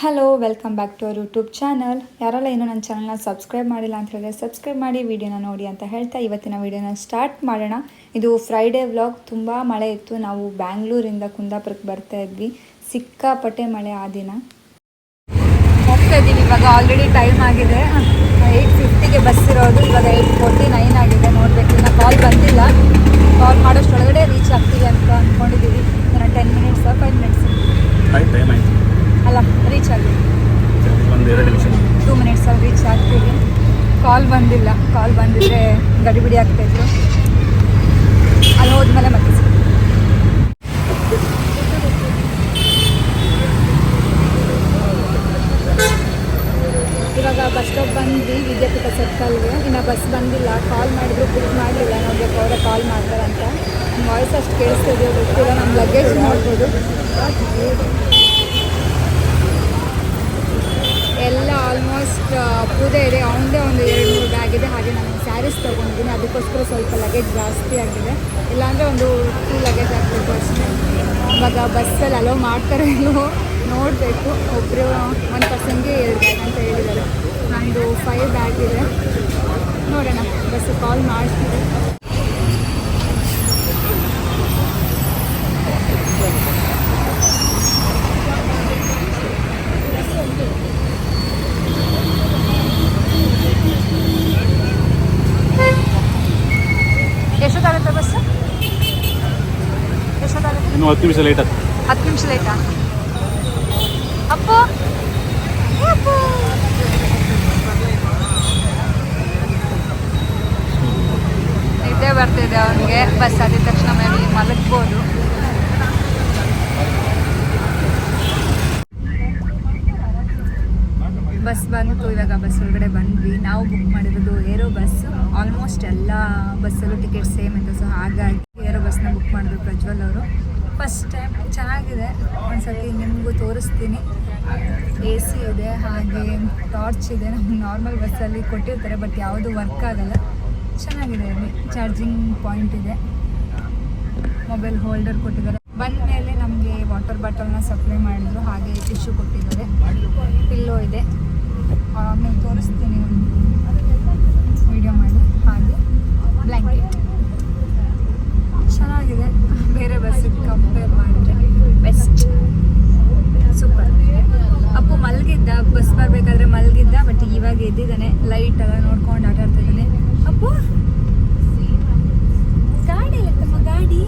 Hello welcome back to our YouTube channel ಯಾರೆಲ್ಲ ಇನ್ನೂ ನನ್ನ ಚಾನಲ್ನ ಸಬ್ಸ್ಕ್ರೈಬ್ ಮಾಡಿಲ್ಲ ಅಂತ ಹೇಳಿದ್ರೆ ಸಬ್ಸ್ಕ್ರೈಬ್ ಮಾಡಿ ವೀಡಿಯೋನ ನೋಡಿ ಅಂತ ಹೇಳ್ತಾ ಇವತ್ತಿನ ವಿಡಿಯೋನ ಸ್ಟಾರ್ಟ್ ಮಾಡೋಣ. ಇದು ಫ್ರೈಡೇ ವ್ಲಾಗ್ ತುಂಬ ಮಳೆ ಇತ್ತು. ನಾವು ಬ್ಯಾಂಗ್ಳೂರಿಂದ ಕುಂದಾಪುರಕ್ಕೆ ಬರ್ತಾ ಇದ್ವಿ. ಸಿಕ್ಕಾಪಟ್ಟೆ ಮಳೆ ಆ ದಿನ. ಹೋಗ್ತಾ ಇದ್ದೀವಿ. ಇವಾಗ ಆಲ್ರೆಡಿ ಟೈಮ್ ಆಗಿದೆ. ಏಯ್ಟ್ ಫಿಫ್ಟಿಗೆ ಬಸ್ ಇರೋದು. ಇವಾಗ ಏಯ್ಟ್ ಫೋರ್ಟಿ ನೈನ್ ಆಗಿದೆ. ನೋಡಬೇಕು. ಇನ್ನು ಕಾಲ್ ಬಂದಿಲ್ಲ. ಕಾಲ್ ಮಾಡೋಷ್ಟೊಳಗಡೆ ರೀಚ್ ಆಗ್ತೀವಿ ಅಂತ ಅಂದ್ಕೊಂಡಿದ್ದೀವಿ. ಟೆನ್ ಮಿನಿಟ್ಸ್ ಫೈವ್ ಮಿನಿಟ್ಸ್ ಆಯ್ತು ಅಲ್ಲ ರೀಚ್ ಆಗಿ ಒಂದು ಎರಡು ನಿಮಿಷ. ಟೂ ಮಿನಿಟ್ಸಲ್ಲಿ ರೀಚ್ ಆಗ್ತೀವಿ. ಕಾಲ್ ಬಂದಿಲ್ಲ. ಕಾಲ್ ಬಂದಿದ್ರೆ ಗಡಿಬಿಡಿ ಆಗ್ತಾಯಿದ್ರು ಅಲ್ಲಿ ಹೋದ್ಮೇಲೆ ಮತ್ತೆ ಸಿಗ್ತೀವಿ. ಇವಾಗ ಬಸ್ ಸ್ಟಾಪ್ ಬಂದ್ವಿ ವಿದ್ಯಾಪೀಠ ಸರ್ಕಲ್ಗೆ ಇನ್ನು ಬಸ್ ಬಂದಿಲ್ಲ ಕಾಲ್ ಮಾಡಿದ್ರು ಬುಕ್ ಮಾಡಲಿಲ್ಲ ನೋಡ್ಬೇಕು ಅವರೇ ಕಾಲ್ ಮಾಡ್ತಾರೆ ಅಂತ ನಮ್ಮ ವಾಯ್ಸ್ ಅಷ್ಟು ಕೇಳಿಸ್ತಿದೆಯೋ ಗೊತ್ತಿಲ್ಲ ನಮ್ಮ ಲಗೇಜ್ ನೋಡ್ಬೋದು ಎಲ್ಲ ಆಲ್ಮೋಸ್ಟ್ ಪೂಜೆ ಇದೆ ಅವನದೇ ಒಂದು ಎರಡು ಮೂರು ಬ್ಯಾಗ್ ಇದೆ ಹಾಗೆ ನಾನು ಸ್ಯಾರೀಸ್ ತೊಗೊಂಡಿದ್ದೀನಿ ಅದಕ್ಕೋಸ್ಕರ ಸ್ವಲ್ಪ ಲಗೇಜ್ ಜಾಸ್ತಿ ಆಗಿದೆ. ಇಲ್ಲಾಂದರೆ ಒಂದು ಟೂ ಲಗೇಜ್ ಹಾಕಬೇಕು ಅಷ್ಟೇ. ಇವಾಗ ಬಸ್ಸಲ್ಲಿ ಅಲೋ ಮಾಡ್ತಾರೆ ನೋಡಬೇಕು. ಒಬ್ಬರು ಒಂದು ಪರ್ಸನ್ಗೆ ಎರಡು ಬ್ಯಾಗ್ ಅಂತ ಹೇಳಿದ್ದಾರೆ. ನಂದು ಫೈವ್ ಬ್ಯಾಗ್ ಇದೆ. ನೋಡೋಣ ಬಸ್ಸು ಕಾಲ್ ಮಾಡ್ತೀವಿ ಇನ್ನೂ ಹತ್ತು ನಿಮಿಷ ಲೇಟ್ ಹತ್ತು ನಿಮಿಷ ಲೇಟಾ ನಿದ್ದೆ ಬರ್ತಿದೆ ಅವನಿಗೆ. ಬಸ್ ಆದ ತಕ್ಷಣ ಮೇಲೆ ಮಲಗ್ಬೋದು. ಬಸ್ ಬಂತು, ಇವಾಗ ಬಸ್ ಒಳಗಡೆ ಬಂದ್ವಿ. ನಾವು ಬುಕ್ ಮಾಡಿರೋದು ಏರೋ ಬಸ್ ಆಲ್ಮೋಸ್ಟ್ ಎಲ್ಲ ಬಸ್ಸಲ್ಲೂ ಟಿಕೆಟ್ ಸೇಮ್ ಇತ್ತು ಸೊ ಹಾಗಾಗಿ ಏರೋ ಬಸ್ನ ಬುಕ್ ಮಾಡಿದ್ರು ಪ್ರಜ್ವಲ್ ಅವರು. ಫಸ್ಟ್ ಟೈಮ್ ಚೆನ್ನಾಗಿದೆ. ಒಂದ್ಸತಿ ನಿಮಗೂ ತೋರಿಸ್ತೀನಿ. ಎ ಸಿ ಇದೆ, ಹಾಗೆ ಟಾರ್ಚ್ ಇದೆ. ನಮ್ಗೆ ನಾರ್ಮಲ್ ಬಸ್ಸಲ್ಲಿ ಕೊಟ್ಟಿರ್ತಾರೆ ಬಟ್ ಯಾವುದು ವರ್ಕ್ ಆಗಲ್ಲ. ಚೆನ್ನಾಗಿದೆ ಇಲ್ಲಿ ಚಾರ್ಜಿಂಗ್ ಪಾಯಿಂಟ್ ಇದೆ. ಮೊಬೈಲ್ ಹೋಲ್ಡರ್ ಕೊಟ್ಟಿದ್ದಾರೆ. ಬಂದ ಮೇಲೆ ನಮಗೆ ವಾಟರ್ ಬಾಟಲ್ನ ಸಪ್ಲೈ ಮಾಡಿದ್ರು. ಹಾಗೆ ಟಿಶ್ಯೂ ಕೊಟ್ಟಿದ್ದಾರೆ. ಪಿಲ್ಲೋ ಇದೆ. ಆಮೇಲೆ ತೋರಿಸ್ತೀನಿ ವಿಡಿಯೋ ಮಾಡಿ. ಹಾಗೆ ಬ್ಲ್ಯಾಂಕೆಟ್ ಚೆನ್ನಾಗಿದೆ. ಬೇರೆ ಬಸ್ಸಿಗೆ ಕಂಪೇರ್ ಮಾಡಿದ್ರೆ ಬೆಸ್ಟ್. ಸೂಪರ್ ಅಪ್ಪು ಮಲಗಿದ್ದ ಬಸ್ ಬರಬೇಕಾದ್ರೆ ಮಲಗಿದ್ದ ಬಟ್ ಇವಾಗ ಎದ್ದಿದ್ದಾನೆ ಲೈಟ್ ಎಲ್ಲ ನೋಡ್ಕೊಂಡು ಆಟ ಆಡ್ತಿದ್ದಾನೆ ಅಪ್ಪು? ಗಾಡಿ ಇಲ್ಲ ತಮ್ಮ ಗಾಡಿ?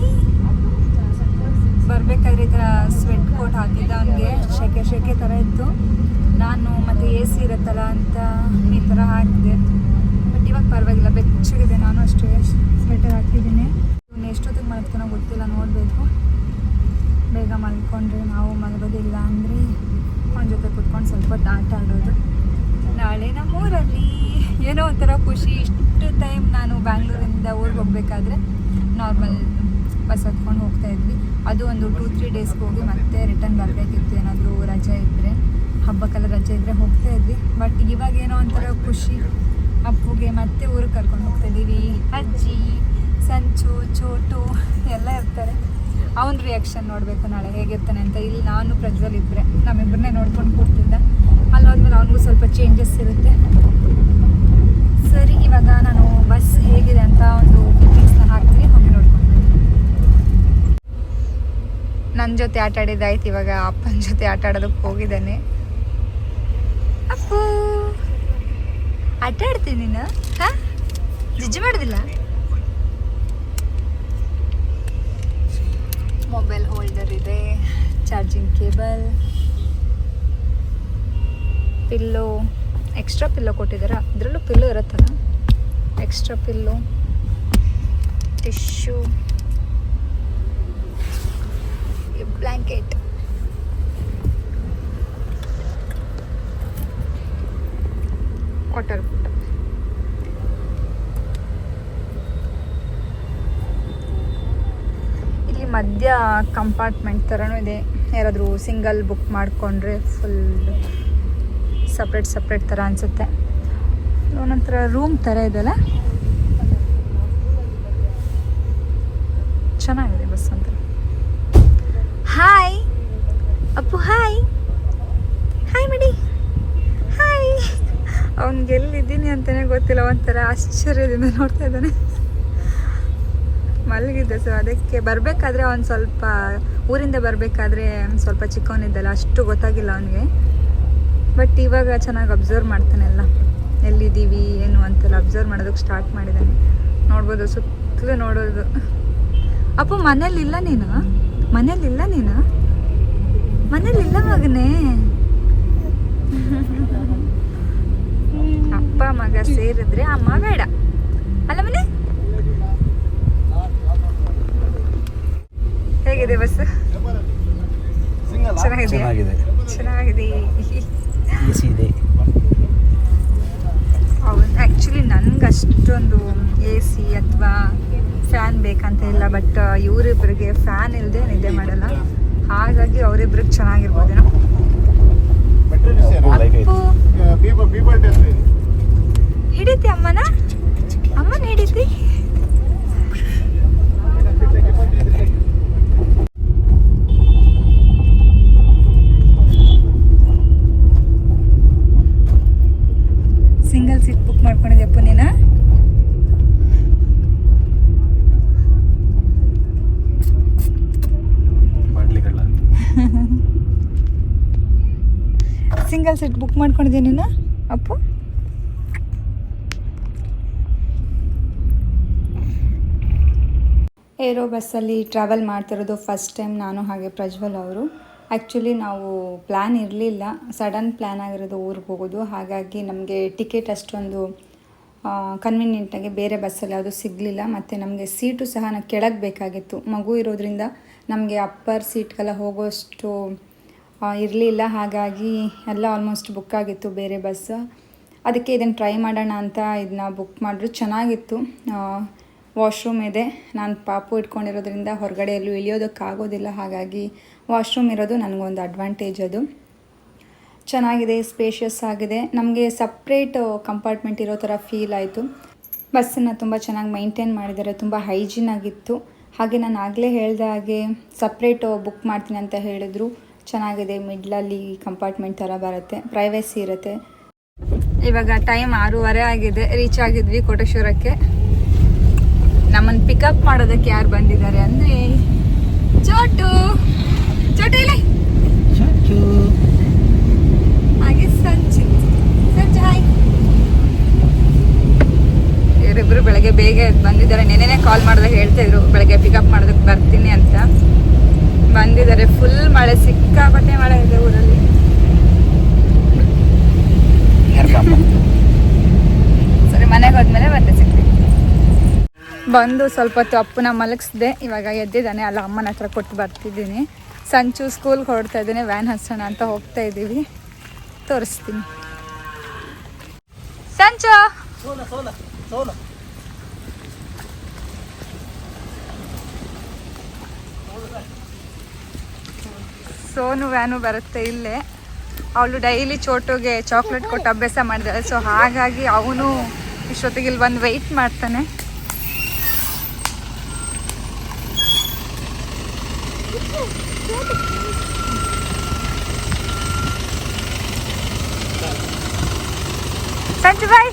ಬರಬೇಕಾದ್ರೆ ಈ ಥರ ಸ್ವೆಟ್ ಕೋಟ್ ಹಾಕಿದ್ದ ಅವನಿಗೆ, ಶೆಕೆ ಶೆಕೆ ಥರ ಇತ್ತು. ನಾನು ಮತ್ತು ಎ ಸಿ ಇರುತ್ತಲ್ಲ ಅಂತ ಈ ಥರ ಹಾಕಿದೆ. ಬಟ್ ಇವಾಗ ಪರವಾಗಿಲ್ಲ ಬೆಚ್ಚಗಿದೆ ನಾನು ಅಷ್ಟೇ ಸ್ವೆಟರ್ ಹಾಕಿದ್ದೀನಿ ಎಷ್ಟೊತ್ತಿಗೆ ಮಲಗ್ತಾನೋ ಗೊತ್ತಿಲ್ಲ, ನೋಡಬೇಕು. ಬೇಗ ಮಲ್ಕೊಂಡ್ರೆ ನಾವು ಮಲಗೋದಿಲ್ಲ ಅಂದರೆ ಅವನ ಜೊತೆ ಕುತ್ಕೊಂಡು ಸ್ವಲ್ಪ ಹೊತ್ತು ಆಟ ಆಡೋದು. ನಾಳೆ ನಮ್ಮೂರಲ್ಲಿ ಏನೋ ಒಂಥರ ಖುಷಿ. ಇಷ್ಟು ಟೈಮ್ ನಾನು ಬ್ಯಾಂಗ್ಳೂರಿಂದ ಊರಿಗೆ ಹೋಗ್ಬೇಕಾದ್ರೆ ನಾರ್ಮಲ್ ಬಸ್ ಹತ್ಕೊಂಡು ಹೋಗ್ತಾ ಇದ್ವಿ. ಅದು ಒಂದು ಟೂ ತ್ರೀ ಡೇಸ್ಗೆ ಹೋಗಿ ಮತ್ತೆ ರಿಟರ್ನ್ ಬರಬೇಕಿತ್ತು. ಏನಾದರೂ ರಜೆ ಇದ್ದರೆ ಹಬ್ಬಕ್ಕೆಲ್ಲ ರಜೆ ಇದ್ದರೆ ಹೋಗ್ತಾ ಇದ್ವಿ. ಬಟ್ ಇವಾಗ ಏನೋ ಒಂಥರ ಖುಷಿ. ಅಪ್ಪುಗೆ ಮತ್ತೆ ಊರಿಗೆ ಕರ್ಕೊಂಡು ಹೋಗ್ತಾ ಇದ್ದೀವಿ. ಅಜ್ಜಿ. ಸಂಚು ಚೋಟು ಎಲ್ಲ ಇರ್ತಾರೆ. ಅವನ ರಿಯಾಕ್ಷನ್ ನೋಡಬೇಕು ನಾಳೆ ಹೇಗಿರ್ತಾನೆ ಅಂತ. ಇಲ್ಲಿ ನಾನು ಪ್ರಜ್ವಲ್ ಇದ್ದರೆ ನಮ್ಮಿಬ್ಬರನ್ನೇ ನೋಡ್ಕೊಂಡು ಕೂಡ್ತಿದ್ದ. ಅಲ್ಲಿ ಹೋದ್ಮೇಲೆ ಅವನಿಗೂ ಸ್ವಲ್ಪ ಚೇಂಜಸ್ ಇರುತ್ತೆ. ಸರಿ, ಇವಾಗ ನಾನು ಬಸ್ ಹೇಗಿದೆ ಅಂತ ಒಂದು ಕ್ಲಿಪ್ಪಿಂಗ್ಸ್ನ ಹಾಕ್ತೀನಿ. ಹೋಗಿ ನೋಡ್ಕೊಂಡು ನನ್ನ ಜೊತೆ ಆಟ ಆಡಿದ್ದಾಯ್ತು ಇವಾಗ ಅಪ್ಪನ ಜೊತೆ ಆಟ ಆಡೋದಕ್ಕೆ ಹೋಗಿದ್ದಾನೆ. ಅಪ್ಪು, ಆಟ ಆಡ್ತೀನಿ ನೀನು? ಹಾಂ? ನಿಜ ಮಾಡೋದಿಲ್ಲ? ಮೊಬೈಲ್ ಹೋಲ್ಡರ್ ಇದೆ, charging cable, pillow extra pillow ಕೊಟ್ಟಿದ್ದಾರೆ ಅದರಲ್ಲೂ ಪಿಲ್ಲೋ ಇರುತ್ತಲ್ಲ? ಎಕ್ಸ್ಟ್ರಾ ಪಿಲ್ಲೋ ಟಿಶ್ಯೂ ಬ್ಲ್ಯಾಂಕೆಟ್ ಮಧ್ಯ ಕಂಪಾರ್ಟ್ಮೆಂಟ್ ಥರನೂ ಇದೆ. ಯಾರಾದರೂ ಸಿಂಗಲ್ ಬುಕ್ ಮಾಡಿಕೊಂಡ್ರೆ ಫುಲ್ ಸಪ್ರೇಟ್ ಸಪ್ರೇಟ್ ಥರ ಅನಿಸುತ್ತೆ. ಒಂದೊಂಥರ ರೂಮ್ ಥರ ಇದೆಲ್ಲ ಚೆನ್ನಾಗಿದೆ ಬಸ್ ಅಂತ. ಹಾಯ್ ಅಪ್ಪು ಹಾಯ್ ಹಾಯ್ ಮಡಿ. ಹಾಯ್ ಅವ್ನಿಗೆ ಎಲ್ಲಿದ್ದೀನಿ ಅಂತಲೇ ಗೊತ್ತಿಲ್ಲ. ಒಂಥರ ಆಶ್ಚರ್ಯದಿಂದ ನೋಡ್ತಾ ಇದ್ದಾನೆ. ಮಲಗಿದ್ದೆ ಸೊ ಅದಕ್ಕೆ ಬರಬೇಕಾದ್ರೆ ಅವ್ನು ಸ್ವಲ್ಪ ಊರಿಂದ ಬರಬೇಕಾದ್ರೆ ಸ್ವಲ್ಪ ಚಿಕ್ಕವನಿದ್ದಲ್ಲ ಅಷ್ಟು ಗೊತ್ತಾಗಿಲ್ಲ ಅವನಿಗೆ. ಬಟ್ ಇವಾಗ ಚೆನ್ನಾಗಿ ಅಬ್ಸರ್ವ್ ಮಾಡ್ತಾನೆ ಎಲ್ಲ. ಎಲ್ಲಿದ್ದೀವಿ ಏನು ಅಂತೆಲ್ಲ ಅಬ್ಸರ್ವ್ ಮಾಡೋದಕ್ಕೆ ಸ್ಟಾರ್ಟ್ ಮಾಡಿದ್ದಾನೆ ನೋಡ್ಬೋದು ಸುತ್ತಲೂ ನೋಡೋದು. ಅಪ್ಪ ಮನೇಲಿಲ್ಲ ನೀನು? ಮನೇಲಿಲ್ಲ ನೀನು? ಮನೇಲಿಲ್ಲ ಮಗನೇ? ಅಪ್ಪ ಮಗ ಸೇರಿದ್ರೆ ಅಮ್ಮ ಬೇಡ ಅಲ್ಲ ಮನೆ ಹೇಗಿದೆ ಬಸ್ ಚೆನ್ನಾಗಿದೆ. ಚೆನ್ನಾಗಿದೆ ಇದೆ. ಹೌದು. ಆ್ಯಕ್ಚುಲಿ ನನಗೆ ಅಷ್ಟೊಂದು ಎ ಸಿ ಅಥವಾ ಫ್ಯಾನ್ ಬೇಕಂತ ಇಲ್ಲ ಬಟ್ ಇವರಿಬ್ಬರಿಗೆ ಫ್ಯಾನ್ ಇಲ್ಲದೆ ನಿದ್ದೆ ಮಾಡಲ್ಲ. ಹಾಗಾಗಿ ಅವರಿಬ್ರಿಗೆ ಚೆನ್ನಾಗಿರ್ಬೋದೇನೋ. ಹಿಡಿತಿ ಅಮ್ಮನ? ಅಮ್ಮನ ಹಿಡಿತಿ ಸಿಂಗಲ್ ಸೀಟ್ ಬುಕ್ ಮಾಡ್ಕೊಂಡಿದ್ಯಪ್ಪ ನೀನು ಬಾಡ್ಲಿಗಳ ಸಿಂಗಲ್ ಸೀಟ್ ಬುಕ್ ಮಾಡ್ಕೊಂಡಿದ್ದೀನಿ ನಾನು, ಅಪ್ಪು? ಏರೋ ಬಸ್ಸಲ್ಲಿ ಟ್ರಾವೆಲ್ ಮಾಡ್ತಿರೋದು ಫಸ್ಟ್ ಟೈಮ್ ನಾನು ಹಾಗೆ ಪ್ರಜ್ವಲ್ ಅವರು. ಆ್ಯಕ್ಚುಲಿ ನಾವು ಪ್ಲ್ಯಾನ್ ಇರಲಿಲ್ಲ. ಸಡನ್ ಪ್ಲ್ಯಾನ್ ಆಗಿರೋದು ಊರಿಗೆ ಹೋಗೋದು. ಹಾಗಾಗಿ ನಮಗೆ ಟಿಕೆಟ್ ಅಷ್ಟೊಂದು ಕನ್ವೀನಿಯೆಂಟಾಗಿ ಬೇರೆ ಬಸ್ಸಲ್ಲಿ ಯಾವುದು ಸಿಗಲಿಲ್ಲ. ಮತ್ತು ನಮಗೆ ಸೀಟು ಸಹ ನಾವು ಕೆಳಗೆ ಬೇಕಾಗಿತ್ತು. ಮಗು ಇರೋದ್ರಿಂದ ನಮಗೆ ಅಪ್ಪರ್ ಸೀಟ್ಗೆಲ್ಲ ಹೋಗೋಷ್ಟು ಇರಲಿಲ್ಲ. ಹಾಗಾಗಿ ಎಲ್ಲ ಆಲ್ಮೋಸ್ಟ್ ಬುಕ್ ಆಗಿತ್ತು ಬೇರೆ ಬಸ್ ಅದಕ್ಕೆ ಇದನ್ನು ಟ್ರೈ ಮಾಡೋಣ ಅಂತ ಇದನ್ನ ಬುಕ್ ಮಾಡಿದ್ರು. ಚೆನ್ನಾಗಿತ್ತು. ವಾಶ್ರೂಮ್ ಇದೆ. ನಾನು ಪಾಪು ಇಟ್ಕೊಂಡಿರೋದ್ರಿಂದ ಹೊರಗಡೆ ಎಲ್ಲೂ ಇಳಿಯೋದಕ್ಕಾಗೋದಿಲ್ಲ. ಹಾಗಾಗಿ ವಾಶ್ರೂಮ್ ಇರೋದು ನನಗೊಂದು ಅಡ್ವಾಂಟೇಜ್ ಅದು. ಚೆನ್ನಾಗಿದೆ ಸ್ಪೇಷಿಯಸ್ ಆಗಿದೆ. ನಮಗೆ ಸಪ್ರೇಟ್ ಕಂಪಾರ್ಟ್ಮೆಂಟ್ ಇರೋ ಥರ ಫೀಲ್ ಆಯಿತು. ಬಸ್ಸನ್ನು ತುಂಬ ಚೆನ್ನಾಗಿ ಮೈಂಟೈನ್ ಮಾಡಿದ್ದಾರೆ. ತುಂಬ ಹೈಜೀನ್ ಆಗಿತ್ತು. ಹಾಗೆ ನಾನು ಆಗಲೇ ಹೇಳ್ದ ಹಾಗೆ ಸಪ್ರೇಟ್ ಬುಕ್ ಮಾಡ್ತೀನಿ ಅಂತ ಹೇಳಿದ್ರು. ಚೆನ್ನಾಗಿದೆ ಮಿಡ್ಲಲ್ಲಿ ಕಂಪಾರ್ಟ್ಮೆಂಟ್ ಥರ ಬರುತ್ತೆ ಪ್ರೈವೇಸಿ ಇರುತ್ತೆ. ಇವಾಗ ಟೈಮ್ ಆರೂವರೆ ಆಗಿದೆ ರೀಚ್ ಆಗಿದ್ವಿ ಕೋಟೇಶ್ವರಕ್ಕೆ. ನಮ್ಮನ್ನು ಪಿಕಪ್ ಮಾಡೋದಕ್ಕೆ ಯಾರು ಬಂದಿದ್ದಾರೆ ಅಂದರೆ ಚೋಟು. ಚೋಟು ಇಲ್ಲಿ. ಹಾಗೆ ಸಂಚಿತ್ ಸಂಜೆ ಹಾಯ್ ಬೆಳಗ್ಗೆ ಬೇಗ ಬಂದಿದ್ದಾರೆ. ನೆನೆನೆ ಕಾಲ್ ಮಾಡಿದಾಗ ಹೇಳ್ತಾ ಇದ್ರು ಬೆಳಗ್ಗೆ ಪಿಕಪ್ ಮಾಡೋದಕ್ಕೆ ಬರ್ತೀನಿ ಅಂತ. ಬಂದಿದ್ದಾರೆ. ಫುಲ್ ಮಳೆ ಸಿಕ್ಕಾಪಟ್ಟೆ ಮಳೆ ಇದೆ ಊರಲ್ಲಿ. ಸರಿ ಮನೆಗೆ ಹೋದ್ಮೇಲೆ ಮತ್ತೆ ಸಿಕ್ತೀವಿ. ಬಂದು ಸ್ವಲ್ಪ ಹೊತ್ತು ಅಪ್ಪನ ಮಲಗಿಸ್ದೆ. ಇವಾಗ ಎದ್ದಿದ್ದಾನೆ. ಅಲ್ಲ ಅಮ್ಮನ ಹತ್ರ ಕೊಟ್ಟು ಬರ್ತಿದ್ದೀನಿ. ಸಂಚು ಸ್ಕೂಲ್ಗೆ ಹೊಡ್ತಾ ಇದ್ದೀನಿ. ವ್ಯಾನ್ ಹಚ್ಚೋಣ ಅಂತ ಹೋಗ್ತಾ ಇದ್ದೀವಿ. ತೋರಿಸ್ತೀನಿ. ಸಂಚು! ಸೋನು ವ್ಯಾನು ಬರುತ್ತೆ ಇಲ್ಲೇ. ಅವಳು ಡೈಲಿ ಚೋಟುಗೆ ಚಾಕ್ಲೇಟ್ ಕೊಟ್ಟು ಅಭ್ಯಾಸ ಮಾಡಿದ್ದಾಳೆ ಸೊ ಹಾಗಾಗಿ ಅವನು ಇಷ್ಟೊತ್ತಿಗೆ ಇಲ್ಲಿ ಬಂದು ವೆಯ್ಟ್ ಮಾಡ್ತಾನೆ ಸಂಜು ಬಾಯ್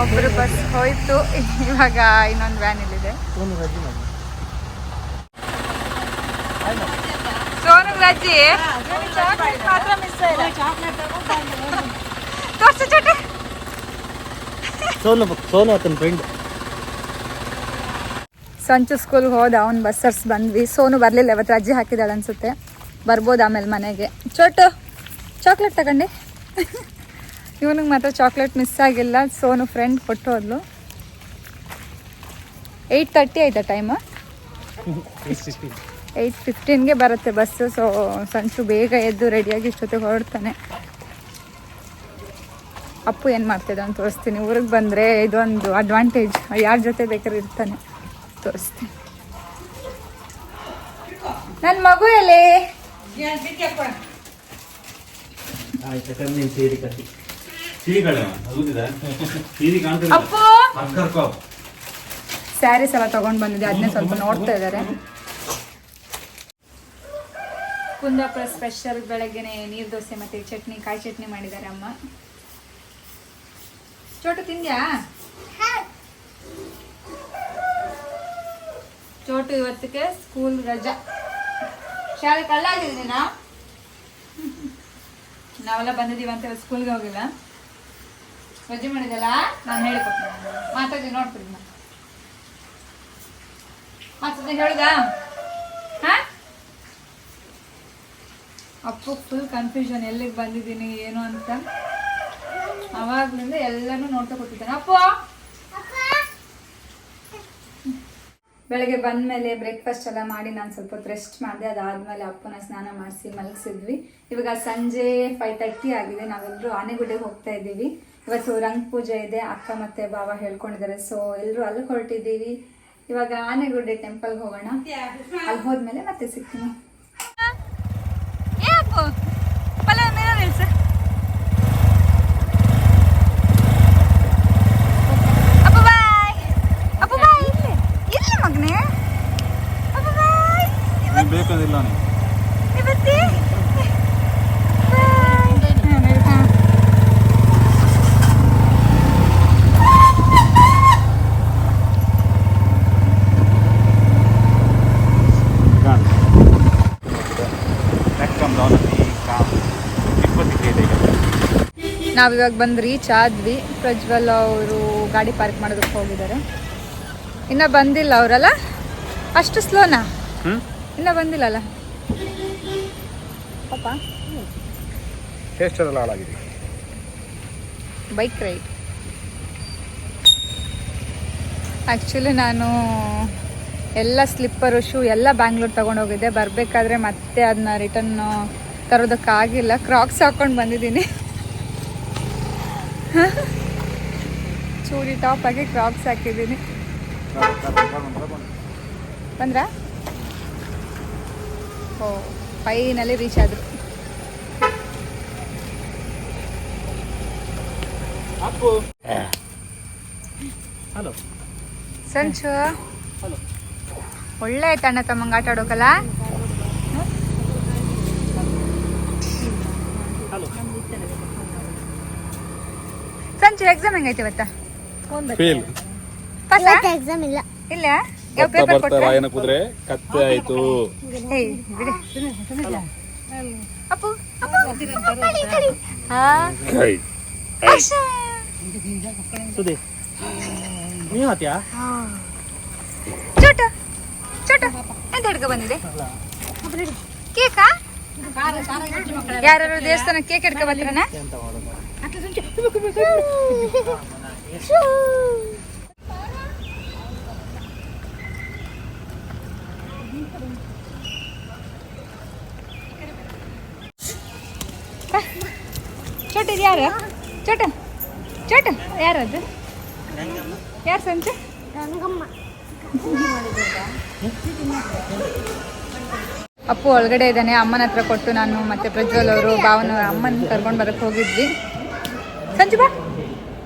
ಒಬ್ಬರು ಬಸ್ ಹೋಯ್ತು. ಇವಾಗ ಇನ್ನೊಂದು ವ್ಯಾನ್ ಇಲ್ಲಿದೆ. ಸೋನು ಮಿಸ್ ತೋರ್ಸು ಚೋಟು. ಸೋನು ಸೋನು ಆತನ ಫ್ರೆಂಡ್ ಸಂಚು ಸ್ಕೂಲ್ಗೆ ಹೋದ ಅವ್ನು ಬಸ್ಸರ್ಸ್ ಬಂದ್ವಿ. ಸೋನು ಬರಲಿಲ್ಲ ಇವತ್ತು ರಜೆ ಹಾಕಿದಾಳೆ ಅನ್ಸುತ್ತೆ. ಬರ್ಬೋದು ಆಮೇಲೆ ಮನೆಗೆ. ಚೋಟು ಚಾಕ್ಲೇಟ್ ತಗೊಂಡು. ಇವನಿಗೆ ಮಾತ್ರ ಚಾಕ್ಲೇಟ್ ಮಿಸ್ ಆಗಿಲ್ಲ ಸೋನು ಫ್ರೆಂಡ್ ಕೊಟ್ಟು ಹೋದ್ಲು. ಏಯ್ಟ್ ತರ್ಟಿ ಆಯ್ತಾ ಟೈಮು ಏಯ್ಟ್ ಫಿಫ್ಟೀನ್ಗೆ ಬರುತ್ತೆ ಬಸ್ಸು ಸೊ ಸಂಚು ಬೇಗ ಎದ್ದು ರೆಡಿಯಾಗಿ ಇಷ್ಟೊತ್ತಿಗೆ ಹೊರಡ್ತಾನೆ. ಅಪ್ಪು ಏನು ಮಾಡ್ತಿದ್ದ ಅಂತ ತೋರಿಸ್ತೀನಿ. ಊರಿಗೆ ಬಂದರೆ ಇದೊಂದು ಅಡ್ವಾಂಟೇಜ್ ಯಾರ ಜೊತೆ ಬೇಕಾದ್ರೆ ಇರ್ತಾನೆ. ತೋರಿಸ್ತೀನಿ. ನನ್ನ ಮಗು ಎಲ್ಲಿ? ಅಪ್ಪು! ಸ್ಯಾರೀಸ್ ಎಲ್ಲ ತಗೊಂಡ್ ಬಂದಿದೆ ಅದನ್ನೇ ಸ್ವಲ್ಪ ನೋಡ್ತಾ ಇದ್ದಾರೆ. ಕುಂದಾಪುರ ಸ್ಪೆಷಲ್ ಬೆಳಗ್ಗೆನೆ ನೀರ್ ದೋಸೆ ಮತ್ತೆ ಚಟ್ನಿ ಕಾಯಿ ಚಟ್ನಿ ಮಾಡಿದ್ದಾರೆ ಅಮ್ಮ. ಚೋಟು ತಿಂದ್ಯಾ? ಚೋಟು ಇವತ್ತಿಗೆ ಸ್ಕೂಲ್ ರಜಾ. ಶಾಲೆ ಕಲ್ಲಾಗಿದ್ದೀನಿ ನಾ ನಾವೆಲ್ಲ ಬಂದಿದ್ದೀವಿ ಅಂತ ಸ್ಕೂಲ್ಗೆ ಹೋಗಿಲ್ಲ. ರಜೆ ಮಾಡಿದಲ್ಲ ನಾನು ಹೇಳಿಕೊಡ್ತೀನಿ ಮಾತಾಡಿ ನೋಡ್ತೀನಿ. ನಾನು ಮಾತಾಡಿ ಹೇಳ್ದ ಅಪ್ಪು ಫುಲ್ ಕನ್ಫ್ಯೂಷನ್ ಎಲ್ಲಿಗೆ ಬಂದಿದ್ದೀನಿ, ಏನು ಅಂತ? ಅವಾಗ್ಲಿಂದ ಎಲ್ಲಾನು ನೋಡ್ತಾ ಕೊಟ್ಟಿದ್ದಾನೆ ಅಪ್ಪು! ಬೆಳಗ್ಗೆ ಬಂದ್ಮೇಲೆ ಬ್ರೇಕ್ಫಾಸ್ಟ್ ಎಲ್ಲ ಮಾಡಿ ನಾನು ಸ್ವಲ್ಪ ರೆಸ್ಟ್ ಮಾಡಿದೆ. ಅದಾದ್ಮೇಲೆ ಅಪ್ಪನ ಸ್ನಾನ ಮಾಡಿಸಿ ಮಲಗಿಸಿದ್ವಿ. ಇವಾಗ ಸಂಜೆ ಫೈವ್ ತರ್ಟಿ ಆಗಿದೆ. ನಾವೆಲ್ಲರೂ ಆನೆಗುಡ್ಡೆಗೆ ಹೋಗ್ತಾ ಇದ್ದೀವಿ. ಇವತ್ತು ರಂಗ್ ಪೂಜೆ ಇದೆ ಅಕ್ಕ ಮತ್ತೆ ಬಾಬಾ ಹೇಳ್ಕೊಂಡಿದ್ದಾರೆ. ಸೊ ಎಲ್ಲರೂ ಅಲ್ಲಿ ಹೊರಟಿದ್ದೀವಿ. ಇವಾಗ ಆನೆಗುಡ್ಡೆ ಟೆಂಪಲ್ಗೆ ಹೋಗೋಣ. ಅಲ್ಲಿ ಹೋದ್ಮೇಲೆ ಮತ್ತೆ ಸಿಗ್ತೀನಿ ಅಪ್ಪ ಬಾಯ್ ಅಪ್ಪ ಬಾಯ್ ಇಲ್ಲಿ ಇಲ್ಲಿ ಮಗನೇ ಅಪ್ಪ ಬಾಯ್ ಬೇಕಂದಿಲ್ಲ ಇವತ್ತಿ ಬಾಯ್ ಹಾ ನಾವಿವಾಗ ಬಂದು ರೀಚ್ ಆದ್ವಿ. ಪ್ರಜ್ವಲ್ ಅವರು ಗಾಡಿ ಪಾರ್ಕ್ ಮಾಡೋದಕ್ಕೆ ಹೋಗಿದ್ದಾರೆ. ಇನ್ನ ಬಂದಿಲ್ಲ ಅವರಲ್ಲ? ಅಷ್ಟು ಸ್ಲೋನಾ ಇನ್ನ ಬಂದಿಲ್ಲಲ್ಲ? ಪಾಪ. ಬೈಕ್ ರೈಡ್ ಆ್ಯಕ್ಚುಲಿ ನಾನು ಎಲ್ಲ ಸ್ಲಿಪ್ಪರು ಶೂ ಎಲ್ಲ ಬ್ಯಾಂಗ್ಳೂರ್ ತೊಗೊಂಡೋಗಿದ್ದೆ ಬರಬೇಕಾದ್ರೆ ಮತ್ತೆ ಅದನ್ನ ರಿಟರ್ನ್ ತರೋದಕ್ಕಾಗಿಲ್ಲ. ಕ್ರಾಕ್ಸ್ ಹಾಕ್ಕೊಂಡು ಬಂದಿದ್ದೀನಿ. ಚೂಡಿ ಟಾಪ್ ಆಗಿ ಕ್ರಾಪ್ಸ್ ಹಾಕಿದ್ದೀನಿ. ಬಂದ್ರ? ಓ ಫೈನಲ್ಲಿ ರೀಚ್ ಆದರು. ಹಲೋ ಸಂಚು. ಒಳ್ಳೆ ಆಯ್ತಣ್ಣ ಅಣ್ಣ ತಮ್ಮಂಗೆ ಆಟ ಆಡೋಕಲ್ಲ? ಸಂಚು ಎಕ್ಸಾಮ್ ಹೆಂಗೈತೆ ಇವತ್ತ? ಫೇಲ್ ಪಾಸ ಎಕ್ಸಾಮ್ ಇಲ್ಲ. ಇಲ್ಲ? ಯಾವ ಪೇಪರ್ ರಾಯನ ಕುದ್ರೆ ಕತ್ತೆ ಆಯ್ತು. ಏಯ್ ಬಿಡಿ. ಅಪ್ಪು. ಹಾ. ಸುದಿ ನೀವು ಹತ್ಯಾ ಚೋಟ ಚೋಟ. ಎಂತ ಹಿಡ್ಕ ಬಂದಿದೆ? ಕೇಕಾ? ಯಾರು ದೇವಸ್ಥಾನ ಕೇಕ್ ಹಿಡ್ಕೊ ಬಂದ್ರನ? ಚೋಟ ಇದು ಯಾರು ಚಟ ಚಟ ಯಾರು ಯಾರದು ಯಾರು ಸಂತೆ ಅಪ್ಪು ಒಳಗಡೆ ಇದ್ದಾನೆ, ಅಮ್ಮನ ಹತ್ರ ಕೊಟ್ಟು ನಾನು ಮತ್ತೆ ಪ್ರಜ್ವಲ್ ಅವರು ಭಾವನ ಅಮ್ಮನ ಕರ್ಕೊಂಡು ಬರಕ್ಕೆ ಹೋಗಿದ್ವಿ. ಸಂಜು ಬಾ.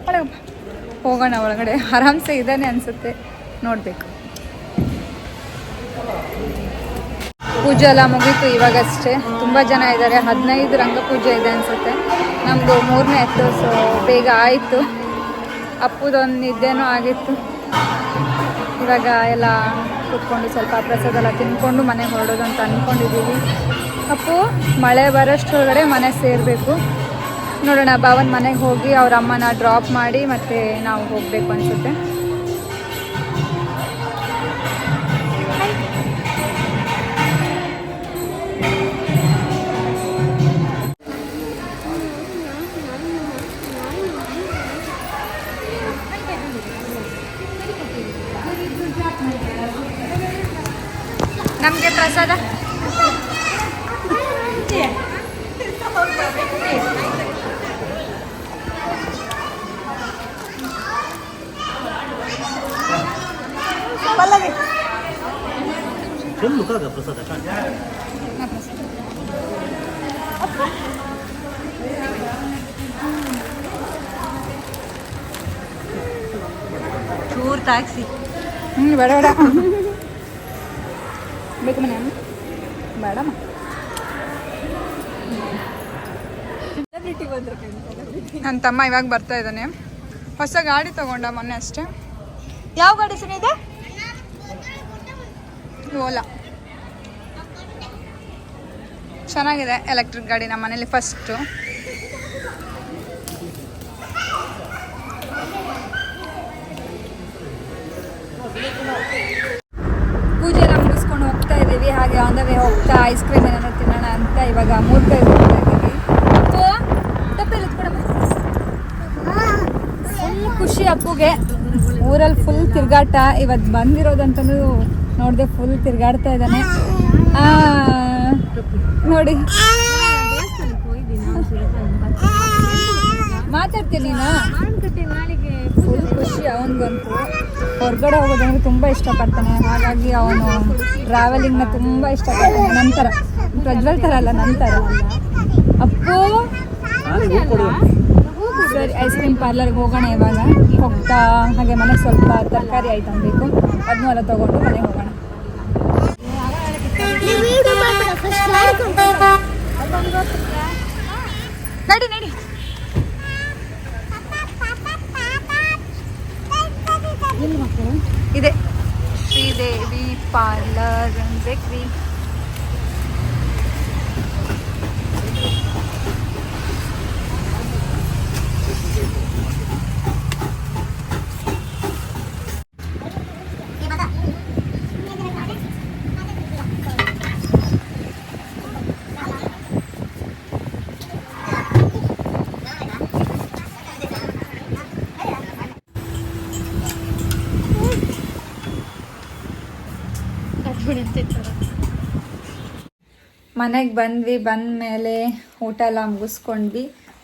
ಒಳಗೆ ಹೋಗೋಣ, ಒಳಗಡೆ. ಆರಾಮ್ಸೆ ಇದ್ದಾನೆ ಅನಿಸುತ್ತೆ. ನೋಡಬೇಕು. ಪೂಜೆ ಎಲ್ಲ ಮುಗೀತು ಇವಾಗಷ್ಟೇ. ತುಂಬ ಜನ ಇದ್ದಾರೆ. ಹದಿನೈದು ರಂಗಪೂಜೆ ಇದೆ ಅನಿಸುತ್ತೆ. ನಮ್ಮದು ಮೂರನೇ ಎತ್ತು ಸೊ ಬೇಗ ಆಯಿತು. ಅಪ್ಪುದೊಂದು ನಿದ್ದೆನೂ ಆಗಿತ್ತು. ಇವಾಗ ಎಲ್ಲ ಕೂತ್ಕೊಂಡು ಸ್ವಲ್ಪ ಪ್ರಸಾದ ಎಲ್ಲ ತಿನ್ಕೊಂಡು ಮನೆಗೆ ಹೊರಡೋದು ಅಂತ ಅಂದ್ಕೊಂಡಿದ್ದೀವಿ ಅಪ್ಪು, ಮಳೆ ಬರೋಷ್ಟರೊಳಗಡೆ ಮನೆ ಸೇರಬೇಕು. ನೋಡೋಣ ಭಾವನ ಮನೆಗೆ ಹೋಗಿ ಅವ್ರ ಅಮ್ಮನ ಡ್ರಾಪ್ ಮಾಡಿ ಮತ್ತೆ ನಾವು ಹೋಗಬೇಕು ಅನ್ಸುತ್ತೆ. ನಮಗೆ ಪ್ರಸಾದ? ಪಲ್ಲವಿ. ಚೆಂದ ಮುಖಾಗ ಪ್ರಸಾದ ಚೂರು ತಾಕ್ಸಿ ಹ್ಞೂ ಬೇಡ ಬೇಡ. ಬೇಕು ಮನೆ. ಬೇಡಮ್ಮ ನನ್ನ ತಮ್ಮ ಇವಾಗ ಬರ್ತಾ ಇದ್ದಾನೆ. ಹೊಸ ಗಾಡಿ ತಗೊಂಡ ಮೊನ್ನೆ ಅಷ್ಟೇ. ಯಾವ ಗಾಡಿ ಸರ್ ಇದೆ ಓಲಾ. ಚೆನ್ನಾಗಿದೆ ಎಲೆಕ್ಟ್ರಿಕ್ ಗಾಡಿ ನಮ್ಮ ಮನೇಲಿ ಫಸ್ಟು ಪೂಜೆ ಎಲ್ಲ ಮುಗಿಸ್ಕೊಂಡು ಹೋಗ್ತಾ ಇದ್ದೀವಿ. ಹಾಗೆ ಆನ್ ದ ವೇ ಹೋಗ್ತಾ ಐಸ್ ಕ್ರೀಮ್ ಏನಾದ್ರು ತಿನ್ನೋಣ ಅಂತ ಇವಾಗ ಮೂರ್ತಾ ಹೋಗ್ತಾ ಇದ್ದೀವಿ ಫುಲ್ ಖುಷಿ ಅಪ್ಪುಗೆ. ಊರಲ್ಲಿ ಫುಲ್ ತಿರ್ಗಾಟ. ಇವತ್ತು ಬಂದಿರೋದಂತನೂ ನೋಡಿದೆ ಫುಲ್ ತಿರ್ಗಾಡ್ತಾ ಇದ್ದಾನೆ. ನೋಡಿ. ಮಾತಾಡ್ತೀನಿ ಫುಲ್ ಖುಷಿ ಅವನಿಗಂತೂ. ಹೊರಗಡೆ ಹೋಗೋದಂದ್ರೆ ತುಂಬ ಇಷ್ಟಪಡ್ತಾನೆ. ಹಾಗಾಗಿ ಅವನು ಟ್ರಾವೆಲಿಂಗ್ನ ತುಂಬ ಇಷ್ಟಪಡ್ತಾನೆ. ನಂತರ. ಪ್ರಜ್ವಲ್ ಥರ ಅಲ್ಲ, ನಂತರ. ಅಪ್ಪು? ಸರಿ ಐಸ್ ಕ್ರೀಮ್ ಪಾರ್ಲರ್ಗೆ ಹೋಗೋಣ ಇವಾಗ. ಹೋಗ್ತಾ, ಹಾಗೆ ಮನೆಗೆ ಸ್ವಲ್ಪ ತರಕಾರಿ ಐಟಮ್ ಬೇಕು. ಅದನ್ನೆಲ್ಲ ತೊಗೊಂಡು ಮನೆಗೆ ಹೋಗೋಣ. ನಡಿ ನಡಿ. ಇದೆ. ಶ್ರೀದೇವಿ ಪಾರ್ಲರ್ ಬೇಕ್ರಿ ಮನೆಗೆ ಬಂದ್ವಿ ಬಂದ ಮೇಲೆ ಊಟ ಎಲ್ಲ ಮುಗಿಸ್ಕೊಂಡ್ವಿ.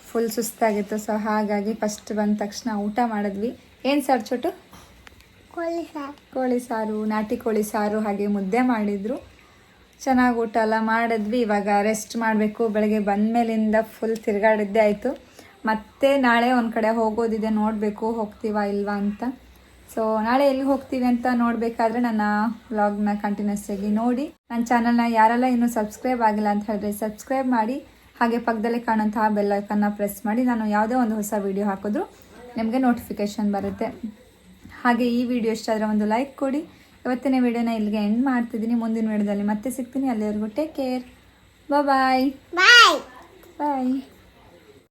ಫುಲ್ ಸುಸ್ತಾಗಿತ್ತು ಸೊ ಹಾಗಾಗಿ ಫಸ್ಟ್ ಬಂದ ತಕ್ಷಣ ಊಟ ಮಾಡಿದ್ವಿ. ಏನು ಸರ್ ಚೋಟು? ಕೋಳಿ ಸಾರು. ನಾಟಿ ಕೋಳಿ ಸಾರು ಹಾಗೆ ಮುದ್ದೆ ಮಾಡಿದರು. ಚೆನ್ನಾಗಿ ಊಟ ಎಲ್ಲ ಮಾಡಿದ್ವಿ. ಇವಾಗ ರೆಸ್ಟ್ ಮಾಡಬೇಕು. ಬೆಳಗ್ಗೆ ಬಂದ ಮೇಲಿಂದ ಫುಲ್ ತಿರುಗಾಡಿದ್ದೇ ಆಯಿತು. ಮತ್ತೆ ನಾಳೆ ಒಂದು ಕಡೆ ಹೋಗೋದಿದೆ ನೋಡಬೇಕು ಹೋಗ್ತೀವಾ ಇಲ್ವಾ ಅಂತ. ಸೊ ನಾಳೆ ಎಲ್ಲಿ ಹೋಗ್ತೀವಿ ಅಂತ ನೋಡಬೇಕಾದ್ರೆ ನನ್ನ ವ್ಲಾಗ್ನ ಕಂಟಿನ್ಯೂಸ್ ಆಗಿ ನೋಡಿ. ನನ್ನ ಚಾನಲ್ನ ಯಾರೆಲ್ಲ ಇನ್ನೂ ಸಬ್ಸ್ಕ್ರೈಬ್ ಆಗಿಲ್ಲ ಅಂತ ಹೇಳಿದ್ರೆ ಸಬ್ಸ್ಕ್ರೈಬ್ ಮಾಡಿ. ಹಾಗೆ ಪಕ್ಕದಲ್ಲಿ ಕಾಣುವಂತಹ ಬೆಲ್ಲೈಕನ್ನ ಪ್ರೆಸ್ ಮಾಡಿ. ನಾನು ಯಾವುದೇ ಒಂದು ಹೊಸ ವಿಡಿಯೋ ಹಾಕಿದ್ರು ನಿಮಗೆ ನೋಟಿಫಿಕೇಷನ್ ಬರುತ್ತೆ. ಹಾಗೆ ಈ ವಿಡಿಯೋ ಇಷ್ಟ ಆದರೆ ಒಂದು ಲೈಕ್ ಕೊಡಿ. ಇವತ್ತಿನ ವಿಡಿಯೋನ ಇಲ್ಲಿಗೆ ಎಂಡ್ ಮಾಡ್ತಿದ್ದೀನಿ. ಮುಂದಿನ ವಿಡಿಯೋದಲ್ಲಿ ಮತ್ತೆ ಸಿಗ್ತೀನಿ. ಅಲ್ಲಿವರೆಗೂ ಟೇಕ್ ಕೇರ್ ಬಾಯ್ ಬಾಯ್ ಬಾಯ್